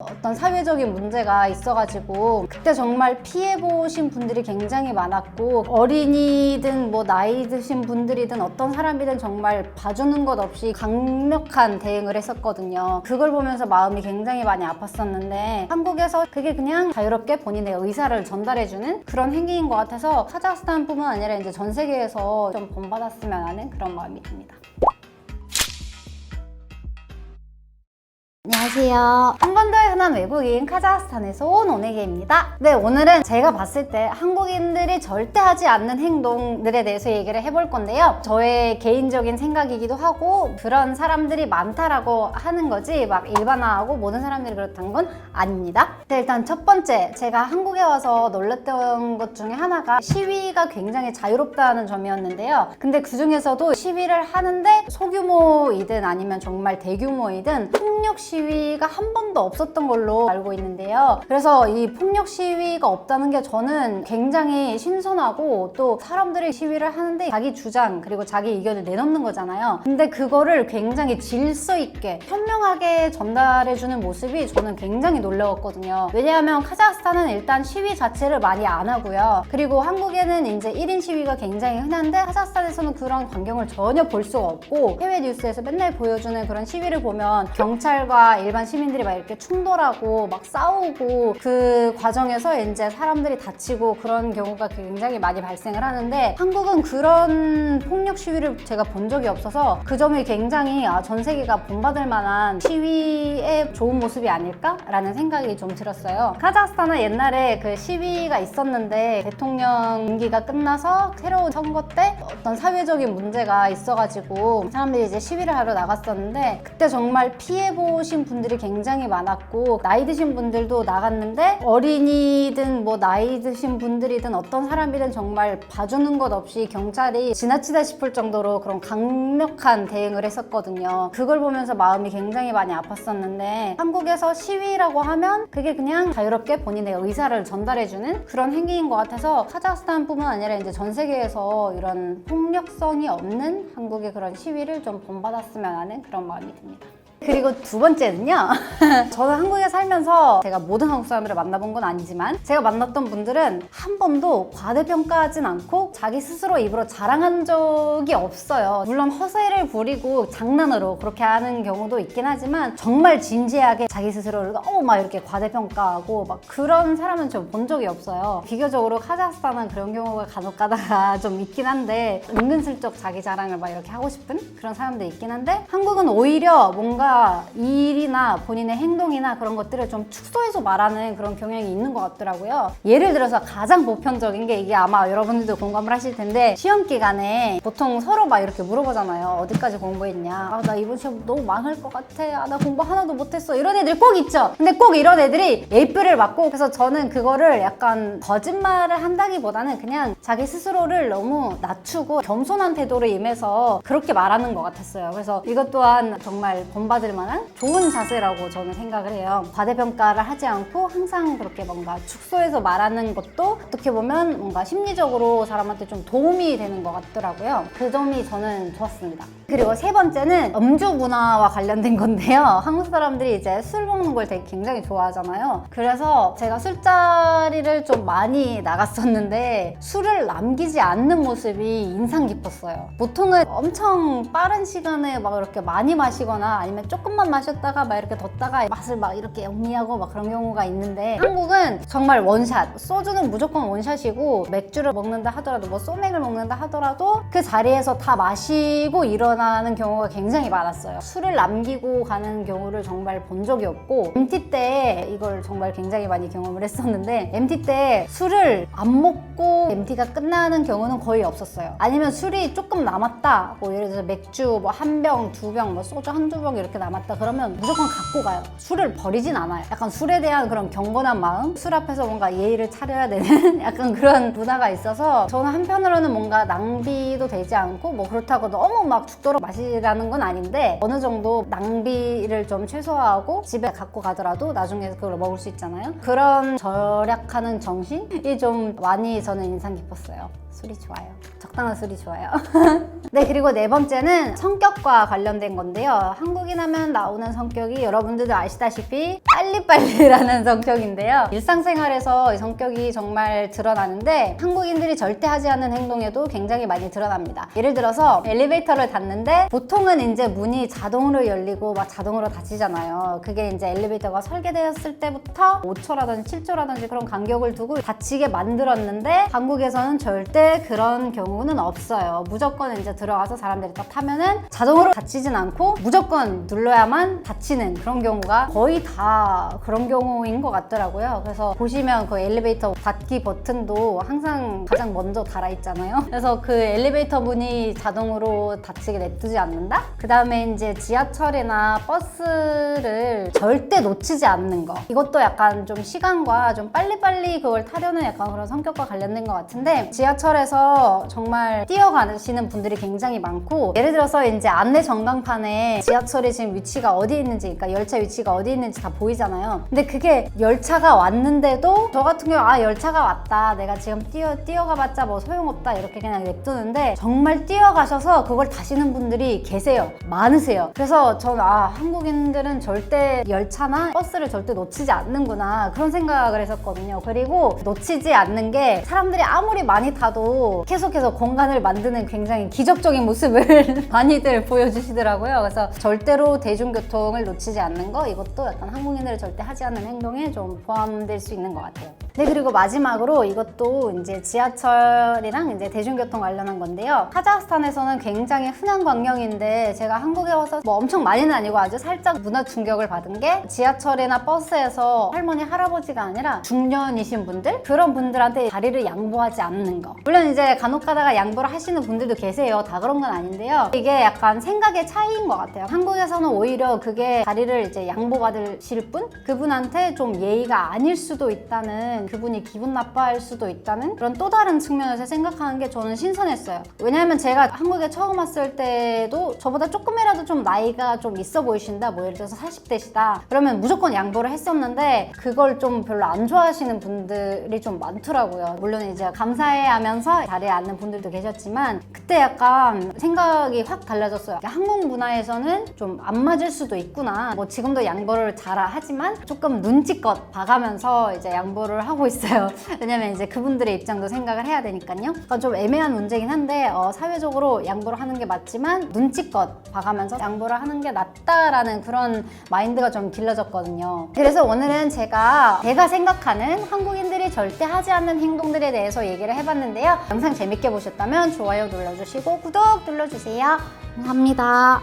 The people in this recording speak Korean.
어떤 사회적인 문제가 있어가지고 그때 정말 피해보신 분들이 굉장히 많았고 어린이든 뭐 나이 드신 분들이든 어떤 사람이든 정말 봐주는 것 없이 강력한 대응을 했었거든요. 그걸 보면서 마음이 굉장히 많이 아팠었는데 한국에서 그게 그냥 자유롭게 본인의 의사를 전달해주는 그런 행위인 것 같아서 카자흐스탄뿐만 아니라 이제 전 세계에서 좀 본받았으면 하는 그런 마음이 듭니다. 안녕하세요. 한반도의 흔한 외국인 카자흐스탄에서 온 오네게입니다. 네, 오늘은 제가 봤을 때 한국인들이 절대 하지 않는 행동들에 대해서 얘기를 해볼 건데요. 저의 개인적인 생각이기도 하고 그런 사람들이 많다라고 하는 거지 막 일반화하고 모든 사람들이 그렇다는 건 아닙니다. 네, 일단 첫 번째 제가 한국에 와서 놀랐던 것 중에 하나가 시위가 굉장히 자유롭다는 점이었는데요. 근데 그 중에서도 시위를 하는데 소규모이든 아니면 정말 대규모이든 폭력 시위 가 한 번도 없었던 걸로 알고 있는데요. 그래서 이 폭력 시위가 없다는 게 저는 굉장히 신선하고 또 사람들이 시위를 하는데 자기 주장 그리고 자기 의견을 내놓는 거잖아요. 근데 그거를 굉장히 질서 있게 현명하게 전달해주는 모습이 저는 굉장히 놀라웠거든요. 왜냐하면 카자흐스탄은 일단 시위 자체를 많이 안 하고요. 그리고 한국에는 이제 1인 시위가 굉장히 흔한데 카자흐스탄에서는 그런 광경을 전혀 볼 수가 없고 해외 뉴스에서 맨날 보여주는 그런 시위를 보면 경찰과 일반 시민들이 막 이렇게 충돌하고 막 싸우고 그 과정에서 이제 사람들이 다치고 그런 경우가 굉장히 많이 발생을 하는데 한국은 그런 폭력 시위를 제가 본 적이 없어서 그 점이 굉장히 아, 전 세계가 본받을 만한 시위의 좋은 모습이 아닐까라는 생각이 좀 들었어요. 카자흐스탄은 옛날에 그 시위가 있었는데 대통령 임기가 끝나서 새로운 선거 때 어떤 사회적인 문제가 있어가지고 사람들이 이제 시위를 하러 나갔었는데 그때 정말 피해보신 분들이 굉장히 많았고 나이 드신 분들도 나갔는데 어린이든 뭐 나이 드신 분들이든 어떤 사람이든 정말 봐주는 것 없이 경찰이 지나치다 싶을 정도로 그런 강력한 대응을 했었거든요. 그걸 보면서 마음이 굉장히 많이 아팠었는데 한국에서 시위라고 하면 그게 그냥 자유롭게 본인의 의사를 전달해주는 그런 행위인 것 같아서 카자흐스탄뿐만 아니라 이제 전 세계에서 이런 폭력성이 없는 한국의 그런 시위를 좀 본받았으면 하는 그런 마음이 듭니다. 그리고 두 번째는요. 저는 한국에 살면서 제가 모든 한국 사람들을 만나본 건 아니지만 제가 만났던 분들은 한 번도 과대평가하진 않고 자기 스스로 입으로 자랑한 적이 없어요. 물론 허세를 부리고 장난으로 그렇게 하는 경우도 있긴 하지만 정말 진지하게 자기 스스로를 너무 막 이렇게 과대평가하고 막 그런 사람은 좀 본 적이 없어요. 비교적으로 카자흐스탄은 그런 경우가 간혹 가다가 좀 있긴 한데 은근슬쩍 자기 자랑을 막 이렇게 하고 싶은 그런 사람들이 있긴 한데 한국은 오히려 뭔가 일이나 본인의 행동이나 그런 것들을 좀 축소해서 말하는 그런 경향이 있는 것 같더라고요. 예를 들어서 가장 보편적인 게 이게 아마 여러분들도 공감을 하실 텐데 시험 기간에 보통 서로 막 이렇게 물어보잖아요. 어디까지 공부했냐? 아, 나 이번 시험 너무 망할 것 같아. 아, 나 공부 하나도 못했어. 이런 애들 꼭 있죠. 근데 꼭 이런 애들이 예쁘를 맞고 그래서 저는 그거를 약간 거짓말을 한다기보다는 그냥 자기 스스로를 너무 낮추고 겸손한 태도로 임해서 그렇게 말하는 것 같았어요. 그래서 이것 또한 정말 본받 을 만한 좋은 자세라고 저는 생각을 해요. 과대평가를 하지 않고 항상 그렇게 뭔가 축소해서 말하는 것도 어떻게 보면 뭔가 심리적으로 사람한테 좀 도움이 되는 것 같더라고요. 그 점이 저는 좋았습니다. 그리고 세 번째는 음주 문화와 관련된 건데요. 한국 사람들이 이제 술 먹는 걸 되게 굉장히 좋아하잖아요. 그래서 제가 술자리를 좀 많이 나갔었는데 술을 남기지 않는 모습이 인상 깊었어요. 보통은 엄청 빠른 시간에 막 이렇게 많이 마시거나 아니면 조금만 마셨다가 막 이렇게 뒀다가 맛을 막 이렇게 영리하고 막 그런 경우가 있는데 한국은 정말 원샷. 소주는 무조건 원샷이고 맥주를 먹는다 하더라도 뭐 소맥을 먹는다 하더라도 그 자리에서 다 마시고 일어나는 경우가 굉장히 많았어요. 술을 남기고 가는 경우를 정말 본 적이 없고 MT 때 이걸 정말 굉장히 많이 경험을 했었는데 MT 때 술을 안 먹고 MT가 끝나는 경우는 거의 없었어요. 아니면 술이 조금 남았다. 뭐 예를 들어서 맥주 뭐 한 병, 두 병, 뭐 소주 한두 병 이렇게 남았다 그러면 무조건 갖고 가요. 술을 버리진 않아요. 약간 술에 대한 그런 경건한 마음, 술 앞에서 뭔가 예의를 차려야 되는 약간 그런 문화가 있어서 저는 한편으로는 뭔가 낭비도 되지 않고 뭐 그렇다고 너무 막 죽도록 마시라는 건 아닌데 어느 정도 낭비를 좀 최소화하고 집에 갖고 가더라도 나중에 그걸 먹을 수 있잖아요. 그런 절약하는 정신이 좀 많이 저는 인상 깊었어요. 술이 좋아요. 적당한 술이 좋아요. 네, 그리고 네 번째는 성격과 관련된 건데요. 한국인 하면 나오는 성격이 여러분들도 아시다시피 빨리빨리라는 성격인데요. 일상생활에서 이 성격이 정말 드러나는데 한국인들이 절대 하지 않는 행동에도 굉장히 많이 드러납니다. 예를 들어서 엘리베이터를 탔는데 보통은 이제 문이 자동으로 열리고 막 자동으로 닫히잖아요. 그게 이제 엘리베이터가 설계되었을 때부터 5초라든지 7초라든지 그런 간격을 두고 닫히게 만들었는데 한국에서는 절대 그런 경우는 없어요. 무조건 이제 들어가서 사람들이 딱 타면은 자동으로 닫히진 않고 무조건 눌러야만 닫히는 그런 경우가 거의 다 그런 경우인 것 같더라고요. 그래서 보시면 그 엘리베이터 닫기 버튼도 항상 가장 먼저 달아 있잖아요. 그래서 그 엘리베이터 문이 자동으로 닫히게 냅두지 않는다? 그 다음에 이제 지하철이나 버스를 절대 놓치지 않는 거. 이것도 약간 좀 시간과 좀 빨리빨리 그걸 타려는 약간 그런 성격과 관련된 것 같은데 지하철에서 정말 뛰어가시는 분들이 굉장히 많고 예를 들어서 이제 안내 전광판에 지하철이 지금 위치가 어디 있는지 그러니까 열차 위치가 어디 있는지 다 보이잖아요. 근데 그게 열차가 왔는데도 저 같은 경우 아 열차가 왔다 내가 지금 뛰어 뛰어가봤자 뭐 소용없다 이렇게 그냥 냅두는데 정말 뛰어가셔서 그걸 타시는 분들이 계세요. 많으세요. 그래서 저는 아 한국인들은 절대 열차나 버스를 절대 놓치지 않는구나 그런 생각을 했었거든요. 그리고 놓치지 않는 게 사람들이 아무리 많이 타도 계속해서 공간을 만드는 굉장히 기적적인 모습을 많이들 보여주시더라고요. 그래서 절대로 대중교통을 놓치지 않는 거 이것도 약간 한국인들이 절대 하지 않는 행동에 좀 포함될 수 있는 것 같아요. 네 그리고 마지막으로 이것도 이제 지하철이랑 이제 대중교통 관련한 건데요. 카자흐스탄에서는 굉장히 흔한 광경인데 제가 한국에 와서 뭐 엄청 많이는 아니고 아주 살짝 문화 충격을 받은 게 지하철이나 버스에서 할머니 할아버지가 아니라 중년이신 분들 그런 분들한테 자리를 양보하지 않는 거. 물론 이제 간혹 가다가 양보를 하시는 분들도 계세요. 다 그런 건 아닌데요. 이게 약간 생각의 차이인 것 같아요. 한국에서는 오히려 그게 자리를 이제 양보받으실 분 그분한테 좀 예의가 아닐 수도 있다는 그분이 기분 나빠할 수도 있다는 그런 또 다른 측면에서 생각하는 게 저는 신선했어요. 왜냐하면 제가 한국에 처음 왔을 때도 저보다 조금이라도 좀 나이가 좀 있어 보이신다. 뭐 예를 들어서 40대시다. 그러면 무조건 양보를 했었는데 그걸 좀 별로 안 좋아하시는 분들이 좀 많더라고요. 물론 이제 감사해 하면서 자리에 앉는 분들도 계셨지만 그때 약간 생각이 확 달라졌어요. 한국 문화에서는 좀 안 맞을 수도 있구나. 뭐 지금도 양보를 잘 하 지만 조금 눈치껏 봐가면서 이제 양보를 하고 있어요. 왜냐면 이제 그분들의 입장도 생각을 해야 되니까요. 그건 좀 애매한 문제긴 한데 어, 사회적으로 양보를 하는 게 맞지만 눈치껏 봐가면서 양보를 하는 게 낫다라는 그런 마인드가 좀 길러졌거든요. 그래서 오늘은 제가 제가 생각하는 한국인들이 절대 하지 않는 행동들에 대해서 얘기를 해봤는데요. 영상 재밌게 보셨다면 좋아요 눌러주시고 구독 눌러주세요. 감사합니다.